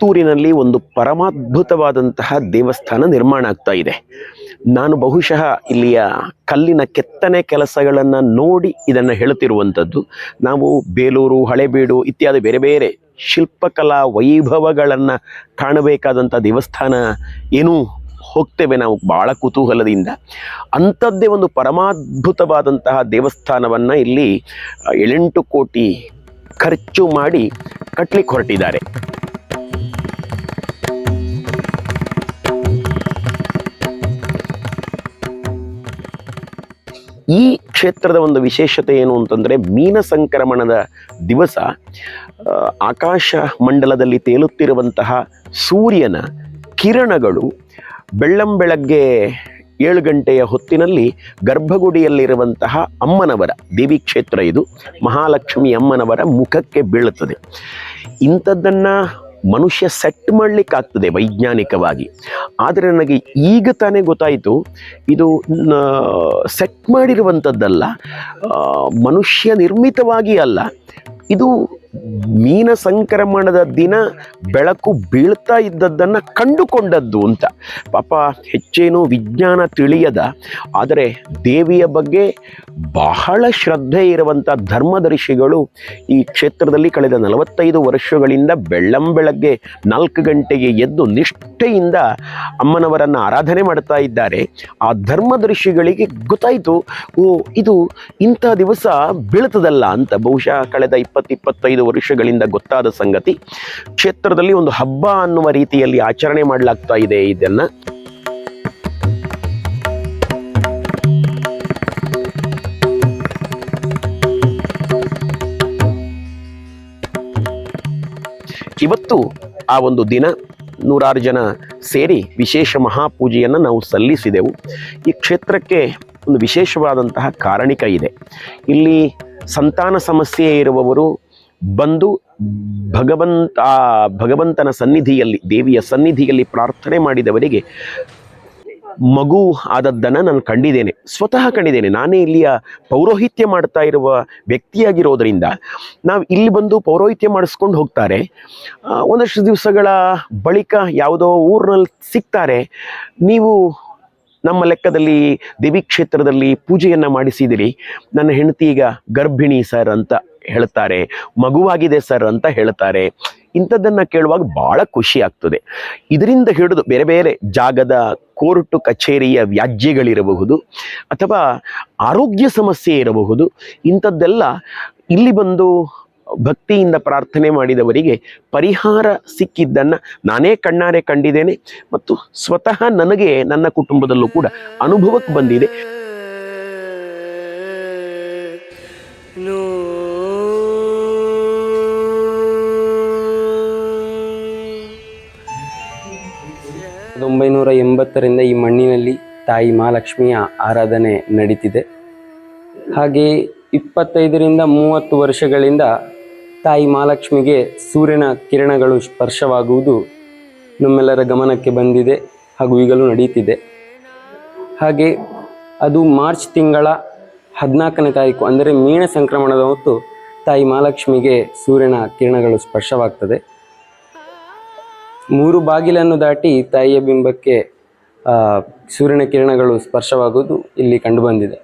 ಪುತ್ತೂರಿನಲ್ಲಿ ಒಂದು ಪರಮಾದ್ಭುತವಾದಂತಹ ದೇವಸ್ಥಾನ ನಿರ್ಮಾಣ ಆಗ್ತಾ ಇದೆ. ನಾನು ಬಹುಶಃ ಇಲ್ಲಿಯ ಕಲ್ಲಿನ ಕೆತ್ತನೆ ಕೆಲಸಗಳನ್ನು ನೋಡಿ ಇದನ್ನು ಹೇಳುತ್ತಿರುವಂಥದ್ದು ನಾವು ಬೇಲೂರು, ಹಳೆಬೀಡು ಇತ್ಯಾದಿ ಬೇರೆ ಬೇರೆ ಶಿಲ್ಪಕಲಾ ವೈಭವಗಳನ್ನು ಕಾಣಬೇಕಾದಂಥ ದೇವಸ್ಥಾನ ಏನೂ ಹೋಗ್ತೇವೆ ನಾವು ಭಾಳ ಕುತೂಹಲದಿಂದ. ಅಂಥದ್ದೇ ಒಂದು ಪರಮಾದ್ಭುತವಾದಂತಹ ದೇವಸ್ಥಾನವನ್ನು ಇಲ್ಲಿ ಏಳೆಂಟು ಕೋಟಿ ಖರ್ಚು ಮಾಡಿ ಕಟ್ಲಿಕ್ಕೆ ಹೊರಟಿದ್ದಾರೆ. ಈ ಕ್ಷೇತ್ರದ ಒಂದು ವಿಶೇಷತೆ ಏನು ಅಂತಂದರೆ ಮೀನ ಸಂಕ್ರಮಣದ ದಿವಸ ಆಕಾಶ ಮಂಡಲದಲ್ಲಿ ತೇಲುತ್ತಿರುವಂತಹ ಸೂರ್ಯನ ಕಿರಣಗಳು ಬೆಳ್ಳಂಬೆಳಗ್ಗೆ ಏಳು ಗಂಟೆಯ ಹೊತ್ತಿನಲ್ಲಿ ಗರ್ಭಗುಡಿಯಲ್ಲಿರುವಂತಹ ಅಮ್ಮನವರ, ದೇವಿ ಕ್ಷೇತ್ರ ಇದು, ಮಹಾಲಕ್ಷ್ಮಿ ಅಮ್ಮನವರ ಮುಖಕ್ಕೆ ಬೀಳುತ್ತದೆ. ಇಂಥದ್ದನ್ನು ಮನುಷ್ಯ ಸೆಟ್ ಮಾಡಲಿಕ್ಕಾಗ್ತದೆ ವೈಜ್ಞಾನಿಕವಾಗಿ. ಆದರೆ ನನಗೆ ಈಗ ತಾನೇ ಗೊತ್ತಾಯಿತು, ಇದು ಸೆಟ್ ಮಾಡಿರುವಂಥದ್ದಲ್ಲ ಮನುಷ್ಯ ನಿರ್ಮಿತವಾಗಿ ಅಲ್ಲ. ಇದು ಮೀನ ಸಂಕ್ರಮಣದ ದಿನ ಬೆಳಕು ಬೀಳ್ತಾ ಇದ್ದದ್ದನ್ನು ಕಂಡುಕೊಂಡದ್ದು ಅಂತ. ಪಾಪ ಹೆಚ್ಚೇನು ವಿಜ್ಞಾನ ತಿಳಿಯದ, ಆದರೆ ದೇವಿಯ ಬಗ್ಗೆ ಬಹಳ ಶ್ರದ್ಧೆ ಇರುವಂಥ ಧರ್ಮದರ್ಶಿಗಳು ಈ ಕ್ಷೇತ್ರದಲ್ಲಿ ಕಳೆದ ನಲವತ್ತೈದು ವರ್ಷಗಳಿಂದ ಬೆಳ್ಳಂಬೆಳಗ್ಗೆ ನಾಲ್ಕು ಗಂಟೆಗೆ ಎದ್ದು ನಿಷ್ಠೆಯಿಂದ ಅಮ್ಮನವರನ್ನು ಆರಾಧನೆ ಮಾಡ್ತಾ ಇದ್ದಾರೆ. ಆ ಧರ್ಮದರ್ಶಿಗಳಿಗೆ ಗೊತ್ತಾಯಿತು, ಓ, ಇದು ಇಂಥ ದಿವಸ ಬೀಳ್ತದಲ್ಲ ಅಂತ. ಬಹುಶಃ ಕಳೆದ ಇಪ್ಪತ್ತು ಇಪ್ಪತ್ತೈದು ವರ್ಷಗಳಿಂದ ಗೊತ್ತಾದ ಸಂಗತಿ, ಕ್ಷೇತ್ರದಲ್ಲಿ ಒಂದು ಹಬ್ಬ ಅನ್ನುವ ರೀತಿಯಲ್ಲಿ ಆಚರಣೆ ಮಾಡಲಾಗ್ತಾ ಇದೆ ಇದನ್ನು ಇವತ್ತು ಆ ಒಂದು ದಿನ ನೂರಾರು ಜನ ಸೇರಿ ವಿಶೇಷ ಮಹಾಪೂಜೆಯನ್ನು ನಾವು ಸಲ್ಲಿಸಿದೆವು. ಈ ಕ್ಷೇತ್ರಕ್ಕೆ ಒಂದು ವಿಶೇಷವಾದಂತಹ ಕಾರಣಿಕ ಇದೆ. ಇಲ್ಲಿ ಸಂತಾನ ಸಮಸ್ಯೆ ಇರುವವರು ಬಂದು ಭಗವಂತ, ಭಗವಂತನ ಸನ್ನಿಧಿಯಲ್ಲಿ, ದೇವಿಯ ಸನ್ನಿಧಿಯಲ್ಲಿ ಪ್ರಾರ್ಥನೆ ಮಾಡಿದವರಿಗೆ ಮಗು ಆದದ್ದನ್ನು ನಾನು ಕಂಡಿದ್ದೇನೆ. ಸ್ವತಃ ಕಂಡಿದ್ದೇನೆ. ನಾನೇ ಇಲ್ಲಿಯ ಪೌರೋಹಿತ್ಯ ಮಾಡ್ತಾ ಇರುವ ವ್ಯಕ್ತಿಯಾಗಿರೋದರಿಂದ ನಾವು ಇಲ್ಲಿ ಬಂದು ಪೌರೋಹಿತ್ಯ ಮಾಡಿಸ್ಕೊಂಡು ಹೋಗ್ತಾರೆ. ಒಂದಷ್ಟು ದಿವಸಗಳ ಬಳಿಕ ಯಾವುದೋ ಊರಿನಲ್ಲಿ ಸಿಗ್ತಾರೆ. ನೀವು ನಮ್ಮ ಲೆಕ್ಕದಲ್ಲಿ ದೇವಿ ಕ್ಷೇತ್ರದಲ್ಲಿ ಪೂಜೆಯನ್ನು ಮಾಡಿಸಿದಿರಿ. ನನ್ನ ಹೆಂಡತಿ ಈಗ ಗರ್ಭಿಣಿ ಸರ್ ಅಂತ ಹೇಳ್ತಾರೆ ಮಗುವಾಗಿದೆ ಸರ್ ಅಂತ ಹೇಳ್ತಾರೆ ಇಂಥದ್ದನ್ನು ಕೇಳುವಾಗ ಭಾಳ ಖುಷಿ ಆಗ್ತದೆ. ಇದರಿಂದ ಹಿಡಿದು ಬೇರೆ ಬೇರೆ ಜಾಗದ ಕೋರ್ಟು, ಕಚೇರಿಯ ವ್ಯಾಜ್ಯಗಳಿರಬಹುದು ಅಥವಾ ಆರೋಗ್ಯ ಸಮಸ್ಯೆ ಇರಬಹುದು. ಇಂಥದ್ದೆಲ್ಲ ಇಲ್ಲಿ ಬಂದು ಭಕ್ತಿಯಿಂದ ಪ್ರಾರ್ಥನೆ ಮಾಡಿದವರಿಗೆ ಪರಿಹಾರ ಸಿಕ್ಕಿದ್ದನ್ನು ನಾನೇ ಕಣ್ಣಾರೆ ಕಂಡಿದ್ದೇನೆ ಮತ್ತು ಸ್ವತಃ ನನಗೆ ನನ್ನ ಕುಟುಂಬದಲ್ಲೂ ಕೂಡ ಅನುಭವಕ್ಕೆ ಬಂದಿದೆ. ಸಾವಿರದ ಒಂಬೈನೂರ ಎಂಬತ್ತರಿಂದ ಈ ಮಣ್ಣಿನಲ್ಲಿ ತಾಯಿ ಮಹಾಲಕ್ಷ್ಮಿಯ ಆರಾಧನೆ ನಡೀತಿದೆ. ಹಾಗೆ ಇಪ್ಪತ್ತೈದರಿಂದ ಮೂವತ್ತು ವರ್ಷಗಳಿಂದ ತಾಯಿ ಮಹಾಲಕ್ಷ್ಮಿಗೆ ಸೂರ್ಯನ ಕಿರಣಗಳು ಸ್ಪರ್ಶವಾಗುವುದು ನಮ್ಮೆಲ್ಲರ ಗಮನಕ್ಕೆ ಬಂದಿದೆ ಹಾಗೂ ಈಗಲೂ ನಡೆಯುತ್ತಿದೆ ಹಾಗೆ ಅದು ಮಾರ್ಚ್ ತಿಂಗಳ ಹದಿನಾಲ್ಕನೇ ತಾರೀಕು, ಅಂದರೆ ಮೀನ ಸಂಕ್ರಮಣದ ಹೊತ್ತು ತಾಯಿ ಮಹಾಲಕ್ಷ್ಮಿಗೆ ಸೂರ್ಯನ ಕಿರಣಗಳು ಸ್ಪರ್ಶವಾಗ್ತದೆ. ಮೂರು ಬಾಗಿಲನ್ನು ದಾಟಿ ತಾಯಿಯ ಬಿಂಬಕ್ಕೆ ಸೂರ್ಯನ ಕಿರಣಗಳು ಸ್ಪರ್ಶವಾಗುವುದು ಇಲ್ಲಿ ಕಂಡುಬಂದಿದೆ